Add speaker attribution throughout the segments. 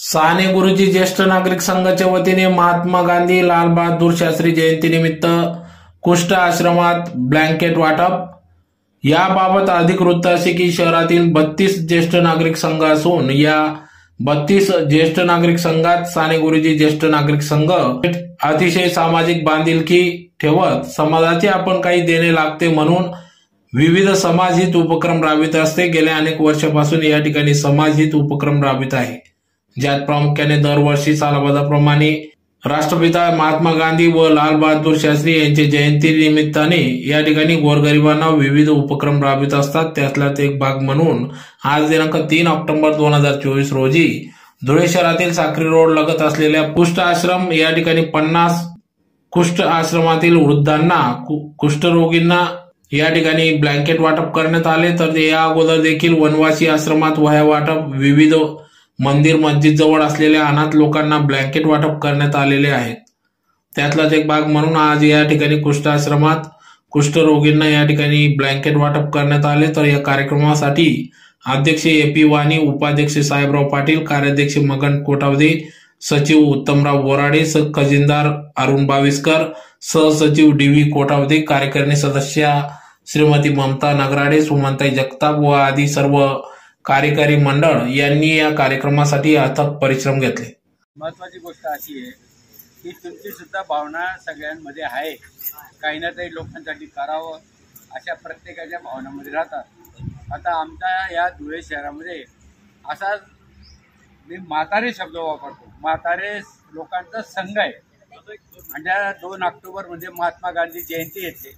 Speaker 1: साने गुरुजी ज्येष्ठ नागरिक संघाच्या वतीने महात्मा गांधी लालबहादूर शास्त्री जयंतीनिमित्त कुष्ठ आश्रमात ब्लँकेट वाटप. याबाबत अधिक वृत्त असे की शहरातील बत्तीस ज्येष्ठ नागरिक संघ असून या बत्तीस ज्येष्ठ नागरिक संघात साने गुरुजी ज्येष्ठ नागरिक संघ अतिशय सामाजिक बांधिलकी ठेवत समाजाचे आपण काही देणे लागते म्हणून विविध समाजहित उपक्रम राबवित असते. गेल्या अनेक वर्षापासून या ठिकाणी समाजहित उपक्रम राबवित आहे. ज्यात प्रामुख्याने दरवर्षी सालबाजाप्रमाणे राष्ट्रपिता महात्मा गांधी व लाल बहादूर शास्त्री यांच्या जयंती निमित्ताने या ठिकाणी गोरगरिबांना विविध उपक्रम राबवित असतात. त्यातलाच एक भाग म्हणून आज दिनांक तीन ऑक्टोबर दोन हजार चोवीस रोजी धुळे शहरातील साक्री रोड लगत असलेल्या कुष्ठ आश्रम या ठिकाणी पन्नास कुष्ठ आश्रमातील वृद्धांना कुष्ठरोगींना या ठिकाणी ब्लँकेट वाटप करण्यात आले. तर या अगोदर देखील वनवासी आश्रमात वह्या वाटप विविध मंदिर मस्जिद जवळ असलेल्या अनाथ लोकांना ब्लँकेट वाटप करण्यात आलेले आहेत. त्यातलाच एक भाग म्हणून आज या ठिकाणी कुष्ठाश्रमात कुष्ठरोगींना या ठिकाणी ब्लँकेट वाटप करण्यात आले. तर या कार्यक्रमासाठी अध्यक्ष ए पी वाणी उपाध्यक्ष साहेबराव पाटील कार्याध्यक्ष मगन कोटावदे सचिव उत्तमराव बोराडे खजिनदार अरुण बाविस्कर सहसचिव डी व्ही कोटावदे कार्यकारिणी सदस्य श्रीमती ममता नगराडे सुमनताई जगताप व आदी सर्व कार्यकारी मंडळ यांनी या कार्यक्रमासाठी अथक परिश्रम घेतले.
Speaker 2: महत्वाची गोष्ट अशी आहे की तुमची सुद्धा भावना सगळ्यांमध्ये आहे. काही ना काही लोकांसाठी करावं अशा प्रत्येकाच्या भावनामध्ये राहतात. आता आमच्या या धुळे शहरामध्ये असा मी म्हातारे शब्द वापरतो. म्हातारे लोकांचा संघ आहे. म्हणजे दोन ऑक्टोबरमध्ये महात्मा गांधी जयंती येते.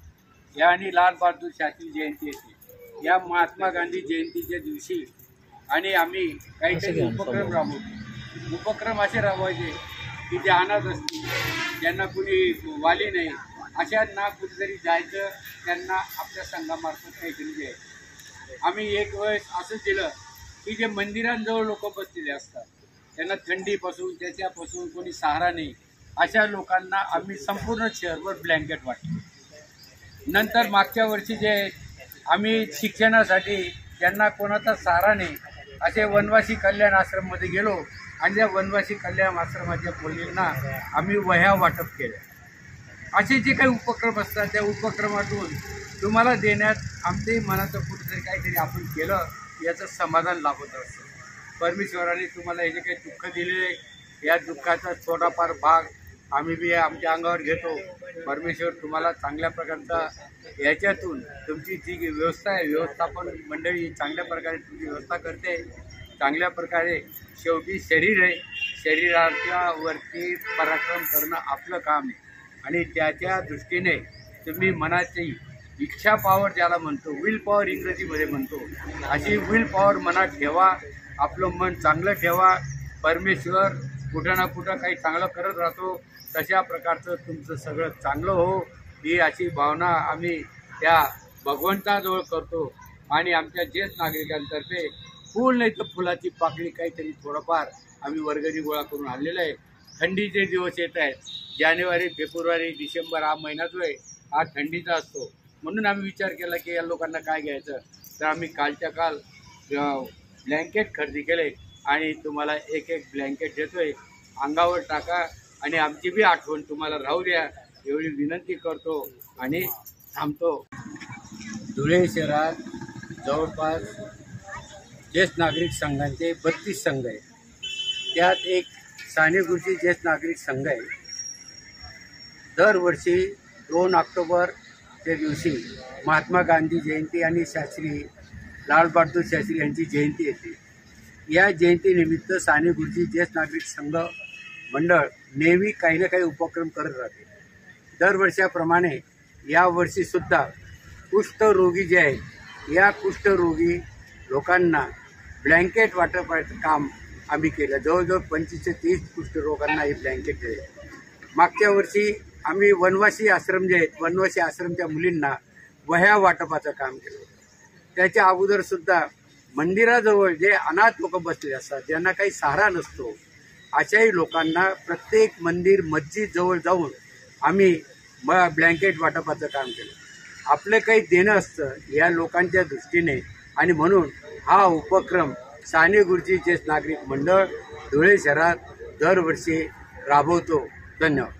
Speaker 2: या आणि लाल बहादूर शास्त्री जयंती येते. या महात्मा गांधी जयंतीच्या दिवशी आणि आम्ही काहीतरी उपक्रम राबवतो. उपक्रम असे राबवायचे की जे अनाथ असतील ज्यांना कुणी वाली नाही अशांना कुठेतरी जायचं त्यांना आपल्या संघामार्फत काहीतरी द्यायचं. आम्ही एक वेळेस असं केलं की जे मंदिरांजवळ लोक बसलेले असतात त्यांना थंडीपासून त्याच्यापासून कोणी सहारा नाही अशा लोकांना आम्ही संपूर्ण शहरभर ब्लँकेट वाटतो. नंतर मागच्या वर्षी जे आम्ही शिक्षणासाठी ज्यांना कोणाचा सहारा नाही असे वनवासी कल्याण आश्रममध्ये गेलो आणि त्या वनवासी कल्याण आश्रमाच्या मुलींना आम्ही वह्या वाटप केल्या. असे जे काही उपक्रम असतात त्या उपक्रमातून तुम्हाला देण्यात आमच्याही मनाचं कुठेतरी काहीतरी आपण केलं याचं समाधान लाभत असतं. परमेश्वराने तुम्हाला हे जे काही दुःख दिले या दुःखाचा थोडाफार भाग आम्ही बी आमच्या अंगावर घेतो. परमेश्वर तुम्हाला चांगल्या प्रकारचा याच्यातून तुमची जी व्यवस्था आहे व्यवस्थापन मंडळी चांगल्या प्रकारे तुमची व्यवस्था करते. चांगल्या प्रकारे शेवटी शरीर आहे. शरीराच्या वरती पराक्रम करणं आपलं काम आहे. आणि त्याच्या दृष्टीने तुम्ही मनाची इच्छा पॉवर ज्याला म्हणतो विल पॉवर इंग्रजीमध्ये म्हणतो अशी विल पॉवर मनात ठेवा. आपलं मन चांगलं ठेवा. परमेश्वर कुठं ना कुठं काही चांगलं करत राहतो तशा प्रकारचं तुमचं सगळं चांगलं हो ही अशी भावना आम्ही त्या भगवंताजवळ करतो आणि आमच्या ज्येष्ठ नागरिकांतर्फे फूल नाही तर फुलाची पाकळी काहीतरी थोडंफार आम्ही वर्गणी गोळा करून आणलेलं आहे. थंडीचे दिवस येत आहेत. जानेवारी फेब्रुवारी डिसेंबर हा महिना जो आहे. हा थंडीचा असतो. म्हणून आम्ही विचार केला की या लोकांना काय घ्यायचं? तर आम्ही कालच्या काल ब्लँकेट खरेदी केले. आणि तुम्हाला एक एक ब्लँकेट देतोय. अंगावर टाका आणि आमची बी आठवण तुम्हाला राहू द्या. एवढी विनंती करतो आणि थांबतो. धुळे शहरात जवळपास ज्येष्ठ नागरिक संघांचे बत्तीस संघ आहे त्यात एक सानेगुरुजी ज्येष्ठ नागरिक संघ आहे. दरवर्षी दोन ऑक्टोबरच्या दिवशी महात्मा गांधी जयंती आणि शास्त्री लालबहादूर शास्त्री यांची जयंती येते. या जयंतीनिमित्त साने गुरुजी ज्येष्ठ नागरिक संघ मंडळ नेहमी काही ना काही उपक्रम करत राहते. दरवर्षाप्रमाणे यावर्षीसुद्धा कुष्ठरोगी जे आहेत या कुष्ठरोगी लोकांना ब्लँकेट वाटपाचं काम आम्ही केलं. जवळजवळ पंचवीस ते तीस कुष्ठरोगांना हे ब्लँकेट दिले. मागच्या वर्षी आम्ही वनवासी आश्रम जे आहेत वनवासी आश्रमच्या मुलींना वह्या वाटपाचं काम केलं. त्याच्या अगोदरसुद्धा मंदिराजवळ जे अनाथ लोक बसलेले असतात ज्यांना काही सहारा नसतो अशाही लोकांना प्रत्येक मंदिर मस्जिद जवळ जाऊन आम्ही म ब्लँकेट वाटपाचं काम केलं. आपलं काही देणं असतं या लोकांच्या दृष्टीने आणि म्हणून हा उपक्रम साने गुरुजी ज्येष्ठ नागरिक मंडळ धुळे शहरात दरवर्षी राबवतो. धन्यवाद.